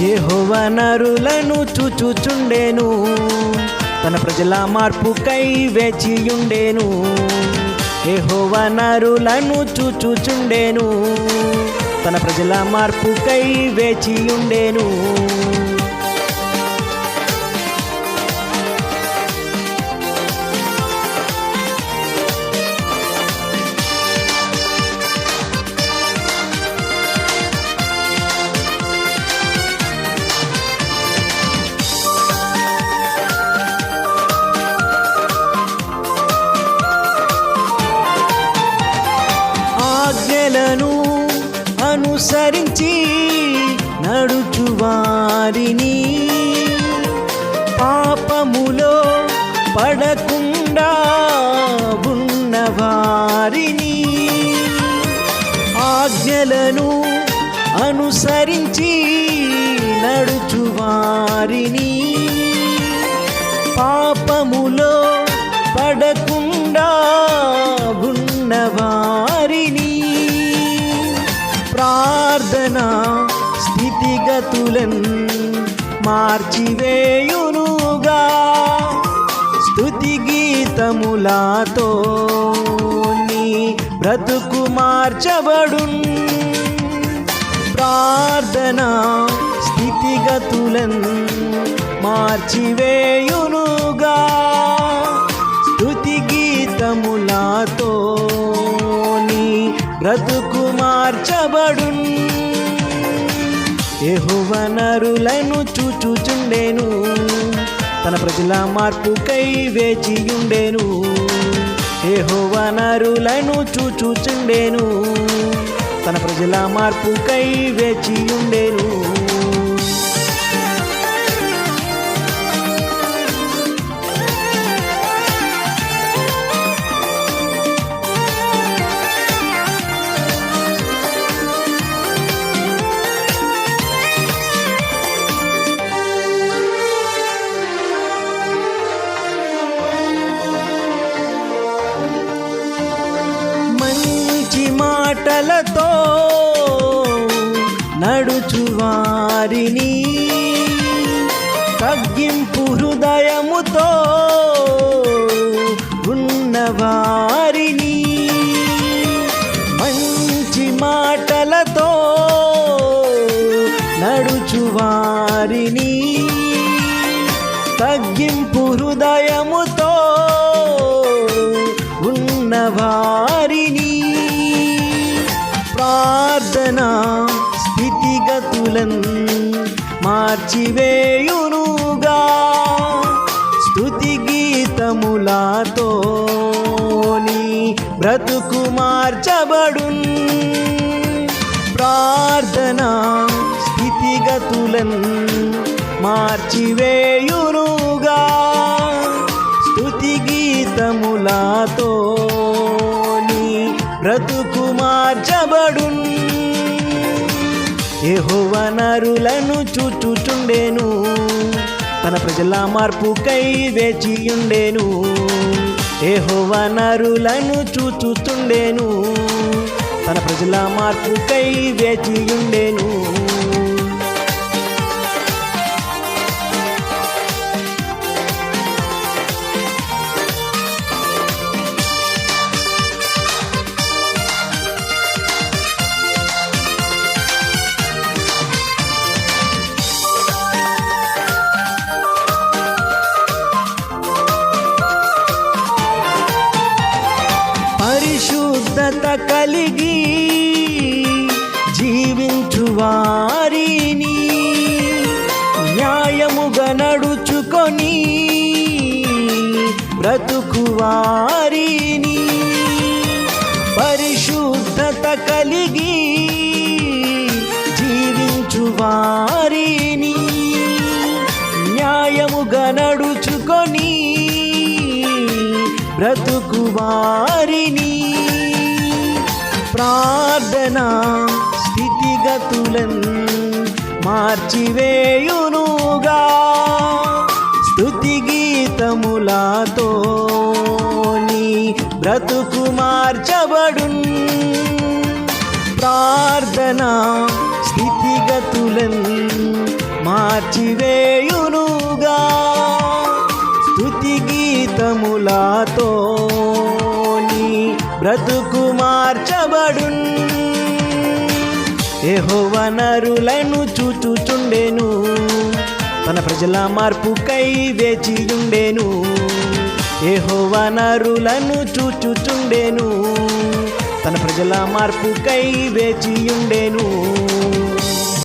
యెహోవనరులను చూచుచుండెను. తన ప్రజల మార్పుకై వేచియుండెను. యెహోవనరులను చూచుచుండెను. తన ప్రజల మార్పుకై వేచియుండెను. అనుసరించి నడుచువారిని. పాపములో పడకుండా ఉన్నవారిని. ఆజ్ఞలను అనుసరించి నడుచువారిని. స్థితిగతులన్ మార్చివేయునుగా. స్థుతి గీతములాతో నీ బ్రతుకు మార్చబడున్. ప్రార్థన స్థితిగతులన్ మార్చివేయునుగా. స్థుతి గీతములాతో నీ బ్రతుకు మార్చబడున్. యెహోవనరులను చూచుచుండేను. తన ప్రజల మార్పుకై వేచియుండేను. యెహోవనరులను చూచుచుండేను. తన ప్రజల మార్పుకై వేచియుండెను. మాటలతో నడుచువారిని. తగ్గింపు హృదయముతో ఉన్నవారిని. మంచి మాటలతో నడుచువారిని. తగ్గింపు హృదయముతో ఉన్నవారి ప్రార్థన స్థితిగతులన్ మార్చివేయునుగా. స్థుతి గీతములాతో నీ బ్రతుకు మార్చబడున్. ప్రార్థన స్థితిగతులన్ మార్చివే యెహోవనరులను చూచుచుండెను తన ప్రజల మార్పుకై వేచియుండెను. యెహోవనరులను చూచుచుండెను తన ప్రజల మార్పుకై వేచియుండెను. బ్రతుకు వారిని పరిశుద్ధత కలిగి జీవించు వారిని న్యాయముగా నడుచుకొని బ్రతుకు వారిని ప్రార్థన స్థితిగతులను మార్చివేయునుగా. స్తుతి గీతములాతో నీ బ్రతుకు మార్చబడున్. ప్రార్థన స్థితిగతులన్ మార్చివేయునుగా. స్తుతి గీతములాతో నీ బ్రతుకు మార్చబడున్. యెహోవా చూచుచుండెను. తన ప్రజల మార్పుకై వేచియుండేను. ఏహో నరులను చూచుచుండెను. తన ప్రజల మార్పుకై వేచియుండేను.